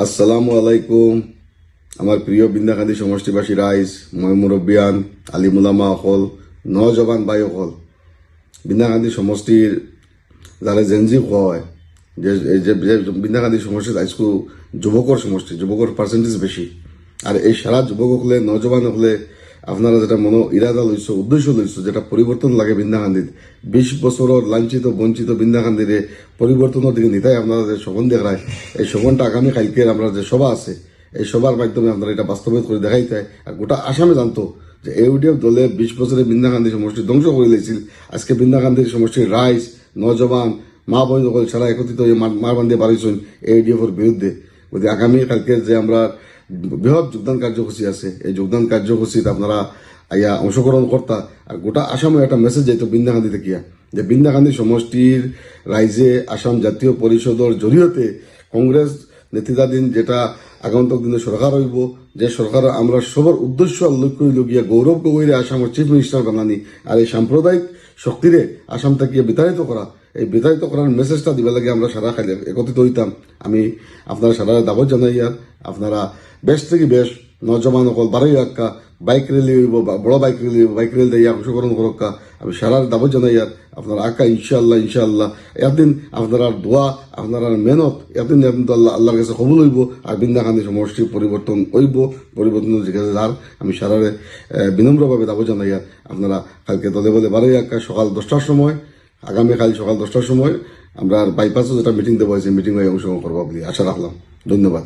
আসসালামু আলাইকুম আমার প্রিয় বিন্দাকান্দি সমষ্টিবাসী রাইজ মই মুরব্বিয়ান আলিমুলামা অকল নজবান বাই অকল বিন্দাকান্দি সমষ্টির যারা জেনজি হয় যে বিন্দাকান্দি সমষ্টি আজকু যুবকর সমষ্টি যুবকর পার্সেন্টেজ বেশি আর এই সারা যুবক হলে নজবান হলে আপনারা যেটা মনো ইরাদা লইছ, উদ্দেশ্য লইছ, যেটা পরিবর্তন লাগে বিন্দাকান্দিত বিশ বছরের লাঞ্ছিত, বঞ্চিত বিন্দাকান্দিরে পরিবর্তনের দিকে নিতাই আপনারা যে সগন দেখায় এই সগনটা আগামী কালকের আমরা যে সভা আছে, এই সভার মাধ্যমে আপনারা এটা বাস্তবায়িত করে দেখাইতে হয় আর গোটা আসামে জানতো যে ইউডিএফ দলে বিশ বছরে বৃন্দাকান্দি সমষ্টি ধ্বংস করে দিয়েছিল। আজকে বৃন্দাকান্দির সমষ্টির রাইস নজবান মা বোন সকল সারা একত্রিত হয়ে মার বান্ধে বাড়িছেন ইউডিএফের বিরুদ্ধে। বলতে আগামী যে আমরা বৃহৎ যোগদান কার্যসূচী আছে। এই যোগদান কার্যসূচীত আপনারা আইয়া অংশগ্রহণ কর্তা আর গোটা আসামে একটা মেসেজ যাইতো গান্ধী থেকে যে বৃন্দাকান্দি সমষ্টির রাইজে আসাম জাতীয় পরিষদের জরিয়তে কংগ্রেস নেতৃত্বাধীন যেটা আগন্তক দিনে সরকার হইব, যে সরকার আমরা সবার উদ্দেশ্য উল্লেখ হইল গিয়া গৌরব গগৈরে আসামের চিফ মিনিস্টার বানানি আর এই সাম্প্রদায়িক শক্তিরে আসাম থেকে বিতাড়িত করা। এই বিতাড়িত করার মেসেজটা দিবে লাগে আমরা সারা খাইলে একত্রিত হইতাম। আমি আপনারা সারা দাবত জানাই আর আপনারা বেশ থেকে বেশ নজমান অকল বারোই আক্কা বাইক রেলি হইব বড় বাইক হইব, বাইক রেল দিয়ে অংশগ্রহণ করক্কা। আমি সারার দাবত জানাই আর আপনার আক্কা ইনশাআল্লাহ ইনশাআল্লাহ। একদিন আপনার দোয়া, আপনার আর মেহনত একদিন আল্লাহ আল্লাহর কাছে কবুল হইব আর বৃন্দাকান্দি সমষ্টির পরিবর্তন হইব, পরিবর্তন যেখানে যার। আমি সারারে বিনম্রভাবে দাবত জানাই আর আপনারা কালকে দলে বলে বারোই আক্কা সকাল দশটার সময় আগামীকাল সকাল দশটার সময় আমরা আর বাইপাসও যেটা মিটিং দেবো, সেই মিটিং অংশগ্রহণ করব বলে আশা রাখলাম। ধন্যবাদ।